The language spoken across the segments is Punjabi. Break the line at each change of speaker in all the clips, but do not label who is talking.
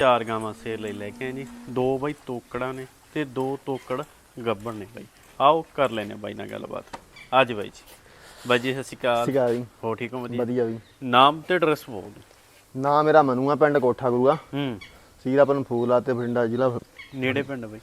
ਚਾਰ ਗਾਵਾਂ ਸੇਲ ਲਈ ਲੈ ਕੇ ਆਏ ਜੀ। ਦੋ ਬਾਈ ਤੋਕੜਾਂ ਨੇ ਤੇ ਦੋ ਤੋਕੜ ਗੱਬਣ ਨੇ ਬਾਈ। ਆਓ ਕਰ ਲੈਨੇ ਬਾਈ ਨਾਲ ਗੱਲਬਾਤ। ਅੱਜ ਬਾਈ ਜੀ। ਬਾਈ ਜੀ ਸਤਿ ਸ਼੍ਰੀ ਅਕਾਲ।
ਸਿਕਾ ਜੀ।
ਹੋ ਠੀਕ ਹੋ? ਵਧੀਆ।
ਵਧੀਆ ਵੀ
ਨਾਮ ਤੇ ਐਡਰੈਸ ਬੋਲ ਦਿਓ।
ਨਾ ਮੇਰਾ ਮਨੂ ਆ ਪਿੰਡ ਕੋਠਾ ਗੁਰੂਆ।
ਹੂੰ।
ਸੀਰਾਪਨ ਫੂਲ ਆ ਤੇ ਬਠਿੰਡਾ ਜ਼ਿਲ੍ਹਾ
ਨੇੜੇ ਪਿੰਡ ਬਾਈ।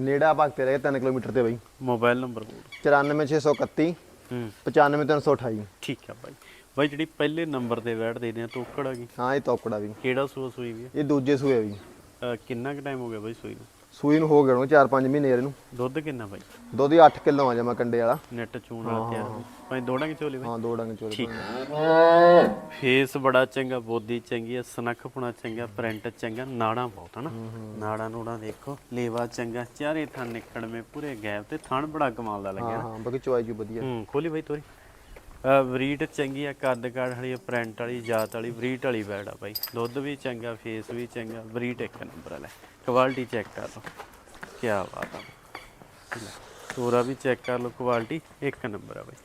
ਨੇੜਾ ਭਗਤੇ ਰਹੇ 3 ਕਿਲੋਮੀਟਰ ਤੇ ਬਈ।
ਮੋਬਾਈਲ ਨੰਬਰ ਬੋਲ
94631
ਹੂੰ
95328
ਠੀਕ ਆ ਬਾਈ। ਬਾਈ ਜਿਹੜੀ ਪਹਿਲੇ ਨੰਬਰ ਤੇ ਬੈਠ ਦੇ ਆ ਤੋਕੜ ਗਈ?
ਹਾਂ ਇਹ ਤੋਕੜਾ ਵੀ।
ਕਿਹੜਾ ਸੂਆ ਸੂਈ ਵੀ
ਇਹ ਦੂਜੇ ਸੂਏ ਵੀ।
ਅਹ ਕਿੰਨਾ ਕੁ ਟਾਈਮ ਹੋ ਗਿਆ ਬਾਈ ਸੂਈ ਨੂੰ?
ਸੂਈ ਨੂੰ ਹੋ ਗਏ ਨੂੰ 4-5 ਮਹੀਨੇ ਇਹਨੂੰ।
ਦੁੱਧ ਕਿੰਨਾ ਬਾਈ?
ਦੁੱਧ ਹੀ 8 ਕਿਲੋ ਆ ਜਮਾ ਕੰਡੇ ਵਾਲਾ।
ਨੈਟ ਚੂਣਾ ਤਿਆਰ ਭਾਈ ਦੋੜਾਂਗੇ ਝੋਲੀ ਬਾਈ?
ਹਾਂ ਦੋ ਡੰਗ ਚੋਲੇ
ਠੀਕ ਫੇਸ ਬੜਾ ਚੰਗਾ ਬੋਦੀ ਚੰਗੀ ਹੈ ਸਨੱਖਪਣਾ ਚੰਗਾ ਪ੍ਰਿੰਟ ਚੰਗਾ ਨਾੜਾਂ ਬਹੁਤ ਹਨ ਨਾੜਾਂ ਨੂੜਾਂ ਦੇਖੋ ਲੇਵਾ ਚੰਗਾ ਚਾਰੇ ਥਣ ਨਿਕੜਵੇਂ ਪੂਰੇ ਗੈਪ ਤੇ ਥਣ ਬੜਾ ਕਮਾਲ ਦਾ ਲੱਗਿਆ।
ਹਾਂ ਬਾਕੀ ਚੁਆਈ ਜੀ ਵਧੀਆ।
ਹੂੰ ਖੋਲੀ ਬਾਈ ਤੋਰੀ। ਬਰੀਡ ਚੰਗੀ ਆ ਕੱਦ ਕਾੜ ਵਾਲੀ ਪ੍ਰਿੰਟ ਵਾਲੀ ਜਾਤ ਵਾਲੀ ਬਰੀਡ ਵਾਲੀ ਬੈੜ ਆ ਬਾਈ। ਦੁੱਧ ਵੀ ਚੰਗਾ ਫੇਸ ਵੀ ਚੰਗਾ ਬਰੀਡ ਇੱਕ ਨੰਬਰ ਵਾਲਾ। ਕੁਆਲਿਟੀ ਚੈੱਕ ਕਰ ਲਓ। ਕੀ ਬਾਤ ਆ। ਤੋਰਾ ਵੀ ਚੈੱਕ ਕਰ ਲਓ ਕੁਆਲਿਟੀ ਇੱਕ ਨੰਬਰ ਆ ਬਾਈ।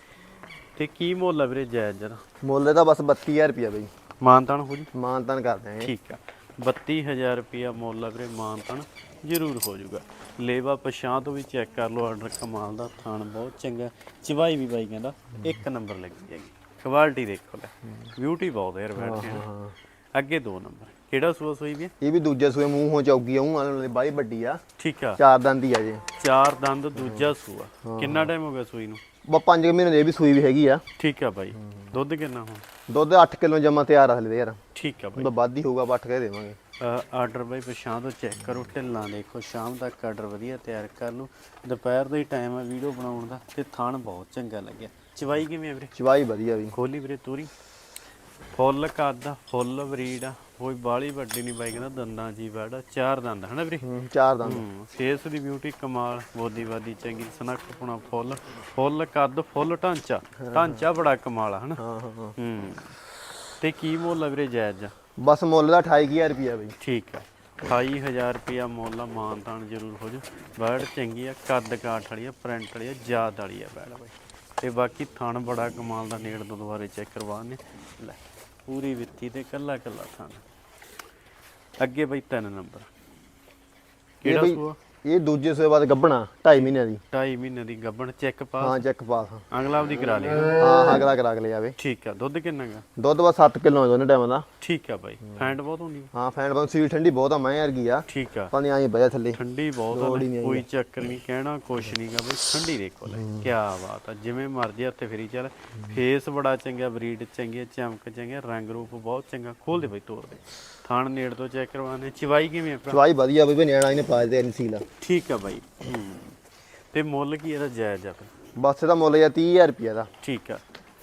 ਤੇ ਕੀ ਮੁੱਲ ਆ ਵੀਰੇ ਜਾਇਜ਼ ਜਰਾ?
ਮੁੱਲ ਇਹਦਾ ਬਸ 32000 ਰੁਪਿਆ ਬਈ।
ਮਾਨਤਾਨ ਹੋ ਜੀ?
ਮਾਨਤਾਨ ਕਰ ਦਿਆਂਗੇ
ਠੀਕ ਆ। 32000 ਰੁਪਿਆ ਮੁੱਲ ਆ ਵੀਰੇ ਮਾਨਤਾਨ ਜ਼ਰੂਰ ਹੋ ਜਾਊਗਾ। ਲੇਵਾ ਪਛਾਂ ਤੋਂ ਵੀ ਚੈੱਕ ਕਰ ਲਓ ਆਰਡਰ ਕਮਾਲ ਦਾ ਥਾਨ ਬਹੁਤ ਚੰਗਾ। ਚਵਾਈ ਵੀ ਬਾਈ ਕਹਿੰਦਾ ਇੱਕ ਨੰਬਰ ਲੱਗੀ ਹੈਗੀ। ਕੁਆਲਿਟੀ ਦੇਖੋ ਲੈ ਬਿਊਟੀ ਬਹੁਤ ਹੈ ਯਾਰ ਬੈਠ ਕੇ। ਅੱਗੇ ਦੋ ਨੰਬਰ। ਕਿਹੜਾ ਸੂਆ ਸੂਈ ਵੀ ਹੈ?
ਇਹ ਵੀ ਦੂਜੇ ਸੂਏ ਮੂੰਹ ਹੋ ਚੌਗੀ ਆਉਂ ਵਾਲੇ ਬਾਈ ਵੱਡੀ ਆ।
ਠੀਕ ਆ।
ਚਾਰ ਦੰਦ ਹੀ ਆ ਜੇ।
ਚਾਰ ਦੰਦ ਦੂਜਾ ਸੂਆ। ਕਿੰਨਾ ਟਾਈਮ ਹੋ ਗਿਆ ਸੂਈ ਨੂੰ?
ਬ 5 ਮਹੀਨੇ ਦੀ ਇਹ ਵੀ ਸੂਈ ਵੀ ਹੈਗੀ ਆ।
ਠੀਕ ਆ ਬਾਈ। ਦੁੱਧ ਕਿੰਨਾ ਹੁਣ?
ਦੁੱਧ 8 ਕਿਲੋ ਜਮਾ ਤਿਆਰ ਆ ਹਲੇ ਯਾਰ।
ਠੀਕ ਆ ਬਾਈ।
ਵੱਧ ਹੀ ਹੋਊਗਾ ਪੱਠ ਕੇ ਦੇਵਾਂਗੇ।
ਆਰਡਰ ਬਾਈ ਪਛਾਂ ਤੋਂ ਚੈੱਕ ਕਰੋ ਢਿੱਲਾਂ ਦੇਖੋ ਸ਼ਾਮ ਤੱਕ ਆਰਡਰ ਵਧੀਆ ਤਿਆਰ ਕਰ ਲਓ। ਦੁਪਹਿਰ ਦਾ ਹੀ ਟਾਈਮ ਹੈ ਵੀਡੀਓ ਬਣਾਉਣ ਦਾ ਤੇ ਥਾਣ ਬਹੁਤ ਚੰਗਾ ਲੱਗਿਆ। ਚਵਾਈ ਕਿਵੇਂ ਆ ਵੀਰੇ?
ਚਵਾਈ ਵਧੀਆ ਵੀ।
ਖੋਲੀ ਵੀਰੇ ਤੂਰੀ। ਫੁੱਲ ਕੱਦ ਆ, ਫੁੱਲ ਬਰੀਡ ਆ। ਕੋਈ ਬਾਲੀ ਵੱਡੀ ਨਹੀਂ ਬਾਈ ਕਹਿੰਦਾ ਦੰਦਾਂ ਜੀ ਬੈੜਾ ਚਾਰ ਦੰਦ ਹਨਾ ਵੀਰੇ?
ਹੂੰ, ਚਾਰ ਦੰਦ।
ਹੂੰ ਫੇਸ ਦੀ ਬਿਊਟੀ ਕਮਾਲ ਬੋਦੀ ਬਾਦੀ ਚੰਗੀ ਸਨੱਖਪੁਣਾ ਫੁੱਲ ਫੁੱਲ ਕੱਦ ਫੁੱਲ ਢਾਂਚਾ ਢਾਂਚਾ ਬੜਾ ਕਮਾਲ ਆ ਹਨਾ
ਹਾਂ ਹਾਂ ਹਾਂ।
ਹੂੰ ਤੇ ਕੀ ਮੁੱਲ ਆ ਵੀਰੇ ਜਾਇਜ਼? ਆ
ਬਸ ਮੁੱਲ ਦਾ 28000 ਰੁਪਿਆ ਬਈ।
ਠੀਕ ਹੈ 28000 ਰੁਪਿਆ ਮੁੱਲ ਆ ਮਾਨਤਾਨ ਜ਼ਰੂਰ ਹੋ ਜੂ। ਬਰਡ ਚੰਗੀ ਆ ਕੱਦ ਕਾਠ ਵਾਲੀ ਆ ਪ੍ਰਿੰਟ ਵਾਲੀ ਆ ਜਾਤ ਵਾਲੀ ਆ ਬੈੜ ਬਾਈ। ਤੇ ਬਾਕੀ ਥਣ ਬੜਾ ਕਮਾਲ ਦਾ ਨੇੜ ਤੋਂ ਦੁਬਾਰੇ ਚੈੱਕ ਕਰਵਾਣੇ ਲੈ। ਪੂਰੀ ਵਿੱਤੀ ਤੇ ਕੱਲਾ ਕੱਲਾ ਥਣ ਅੱਗੇ ਬਈ ਤਿੰਨ ਨੰਬਰ। ਕਿਹੜਾ ਸੂਆ?
ਇਹ ਦੂਜੇ ਸੂਏ ਬਾਅਦ ਗੱਭਣਾ 2.5 ਮਹੀਨਿਆਂ ਦੀ।
2.5 ਮਹੀਨੇ ਦੀ ਗੱਬਣ ਚੈੱਕ
ਹਾਂ ਚੈੱਕ ਪਾਸ ਹਾਂ
ਅਗਲਾ ਆਪਦੀ ਕਰਾ ਲਿਆ
ਹਾਂ ਅਗਲਾ ਕਰਾ ਕੇ ਲੈ ਜਾਵੇ
ਠੀਕ ਆ ਦੁੱਧ ਕਿੰਨਾ ਗਾ
ਦੁੱਧ ਬਸ 7 ਕਿਲੋ ਦੋਨੇ ਟਾਈਮਾਂ ਦਾ।
ਠੀਕ ਆ ਬਾਈ ਫੈਂਟ ਬਹੁਤ ਹੁੰਦੀ ਆ।
ਹਾਂ ਫੈਂਡ ਬੰਦ ਸੀਲ ਠੰਡੀ ਬਹੁਤ ਆ ਮੈਂ ਵਰਗੀ ਆ।
ਠੀਕ ਆ।
ਪਾਣੀ ਆਈ ਬਹਿ ਥੱਲੇ।
ਠੰਡੀ ਬਹੁਤ
ਹੀ ਨਹੀਂ
ਕੋਈ ਚੱਕਰ ਨਹੀਂ ਕਹਿਣਾ ਕੁਛ ਨਹੀਂਗਾ ਬਈ ਠੰਡੀ ਦੇਖੋ ਲੈ ਕੀ ਬਾਤ ਆ ਜਿਵੇਂ ਮਰਜ਼ੀ ਹੱਥੇ ਫੇਰੀ ਚੱਲ। ਫੇਸ ਬੜਾ ਚੰਗਾ ਬਰੀਡ ਚੰਗੀ ਆ, ਚਮਕ ਚੰਗੀ ਰੰਗ ਰੂਪ ਬਹੁਤ ਚੰਗਾ। ਖੋਲ ਦੇ ਬਈ ਤੋੜ ਦੇ। ਥਾਣ ਨੇੜ ਤੋਂ ਚੈੱਕ ਕਰਵਾਣੇ ਚਵਾਈ ਕਿਵੇਂ ਆ ਭਰਾ?
ਚਵਾਈ ਵਧੀਆ ਬਈ ਨਿਆਣਾ ਇਹਨੇ ਪਾ ਦੇ ਸੀਲ
ਠੀਕ ਆ ਬਾਈ। ਹੂੰ ਤੇ ਮੁੱਲ ਕੀ ਇਹਦਾ ਜਾਇਜ਼ ਆ ਫਿਰ?
ਬਸ ਇਹਦਾ ਮੁੱਲ ਆ 30000 ਰੁਪਿਆ ਦਾ।
ਠੀਕ ਆ।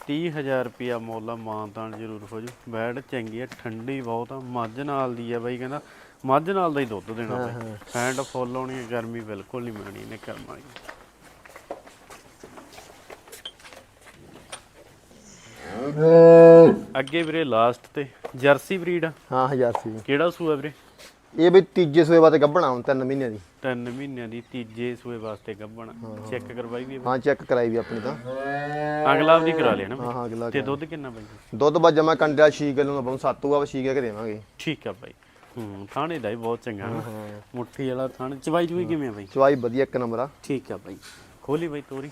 30000 ਰੁਪਿਆ ਮੁੱਲ ਆ ਮਾਨਤਾਨ ਜ਼ਰੂਰ ਹੋ ਜੂ ਬੈਡ ਚੰਗੀ ਆ ਠੰਡੀ ਬਹੁਤ ਆ ਮੱਝ ਨਾਲ ਦੀ ਆ ਬਾਈ ਕਹਿੰਦਾ। ਮੱਝ ਨਾਲ ਦਾ ਹੀ ਦੁੱਧ ਦੇਣਾ ਬਾਈ। ਫੈਂਟ ਫੁੱਲ ਆਉਣੀ ਆ, ਗਰਮੀ ਬਿਲਕੁਲ ਨਹੀਂ ਮਿਲਣੀ ਇਹਨੇ ਕਰਮ ਵਾਲੀ। ਅੱਗੇ ਵੀਰੇ ਲਾਸਟ ਤੇ ਜਰਸੀ ਬਰੀਡ ਆ?
ਹਾਂ 1000 ਸੀ
ਕਿਹੜਾ ਸੂਆ ਵੀਰੇ?
ਇਹ ਬਈ ਤੀਜੇ ਸੂਏ ਬਾਅਦ ਗੱਭਣਾ ਹੁਣ 3 ਮਹੀਨਿਆਂ ਦੀ।
ਤਿੰਨ ਮਹੀਨਿਆਂ ਦੀ ਤੀਜੇ ਸੂਏ ਵਾਸਤੇ ਗੱਭਣ। ਚੈੱਕ ਕਰਵਾਈ ਵੀ ਆ
ਹਾਂ ਚੈੱਕ ਕਰਾਈ ਵੀ ਆਪਣੀ ਤਾਂ?
ਅਗਲਾ ਵੀ ਕਰਾ ਲਿਆ ਨਾ
ਹਾਂ? ਹਾਂ ਅਗਲਾ
ਤੇ ਦੁੱਧ ਕਿੰਨਾ ਬਾਈ?
ਦੁੱਧ ਬਾ ਜਮਾ ਕੰਡਿਆ 6 ਕਿਲੋ ਨੂੰ ਬਹੁਤ ਸੱਤ ਹੋਊਗਾ 6 ਕੇ ਦੇਵਾਂਗੇ।
ਠੀਕ ਆ ਬਾਈ। ਹੂੰ ਥਾਣੇ ਦਾ ਵੀ ਬਹੁਤ ਚੰਗਾ ਨਾ। ਮੁੱਠੀ ਵਾਲਾ ਥਾਣ। ਚਵਾਈ ਚੁਈ ਕਿਵੇਂ ਆ ਬਾਈ?
ਚਵਾਈ ਵਧੀਆ ਇੱਕ ਨੰਬਰ ਆ।
ਠੀਕ ਆ ਬਾਈ। ਖੋਲੀ ਬਾਈ ਤੋਰੀ।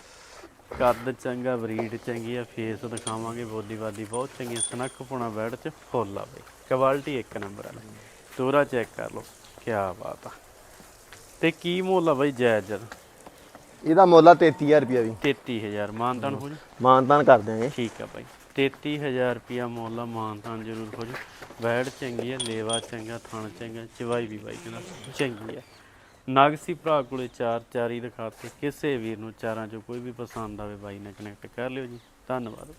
ਕੱਦ ਚੰਗਾ ਬਰੀਡ ਚੰਗੀ ਆ ਫੇਸ ਦਿਖਾਵਾਂਗੇ ਬੋਦੀ ਬਾਦੀ ਬਹੁਤ ਚੰਗੀ ਆ, ਸਨੱਖ ਪੁਣਾ ਬੈੜ ਚ ਫੁੱਲ ਆ ਬਾਈ। ਕੁਆਲਿਟੀ ਇੱਕ ਨੰਬਰ ਆ। ਤੋਰਾ ਚੈੱਕ ਕਰ ਲਓ ਕੀ ਬਾਤ ਆ। ਤੇ ਕੀ ਮੁੱਲ ਆ ਬਾਈ ਜਾਇਜ਼? ਜਦ
ਇਹਦਾ ਮੁੱਲ ਆ 33000 ਰੁਪਿਆ ਵੀ।
33000 ਮਾਨਤਾਨ ਹੋ ਜੂ
ਮਾਨਤਾਨ ਕਰ ਦਿਆਂਗੇ।
ਠੀਕ ਆ ਬਾਈ। 33000 ਰੁਪਿਆ ਮੁੱਲ ਆ ਮਾਨਤਾਨ ਜ਼ਰੂਰ ਹੋ ਜੂ ਬੈੜ ਚੰਗੀ ਆ ਲੇਵਾ ਚੰਗਾ ਥਣ ਚੰਗਾ ਚਵਾਈ ਵੀ ਬਾਈ ਕਹਿੰਦਾ ਚੰਗੀ ਆ। ਨਾਗਸੀ ਭਰਾ ਕੋਲੇ ਚਾਰ ਚਾਰੀ ਦਿਖਾਤੇ ਕਿਸੇ ਵੀਰ ਨੂੰ ਚਾਰਾਂ ਚੋਂ ਕੋਈ ਵੀ ਪਸੰਦ ਆਵੇ ਬਾਈ ਨਾਲ ਕਨੈਕਟ ਕਰ ਲਿਓ ਜੀ। ਧੰਨਵਾਦ।